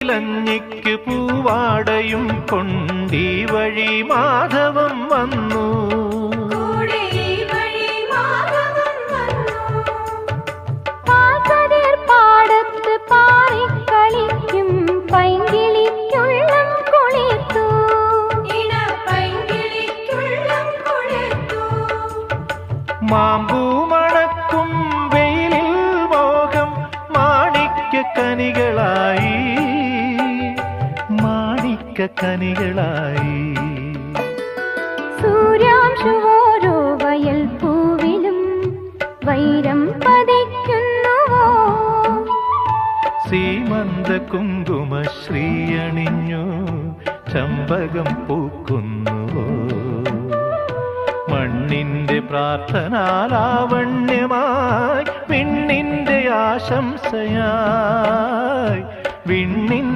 ലഞ്ഞിക്ക് പൂവാടയും കൊണ്ടീ വഴി മാധവം വന്നു കൂടെ കനികളായി. സൂര്യാംശുവോരോ വയൽ പൂവിലും വൈരം പതിക്കുന്നുവോ? സീമന്ത കുങ്കുമ ശ്രീയണിഞ്ഞു ചമ്പകം പൂക്കുന്നുവോ? മണ്ണിന്റെ പ്രാർത്ഥനാലാവണ്യമായി വിണ്ണിന്റെ ആശംസയായി വിണ്ണിൻ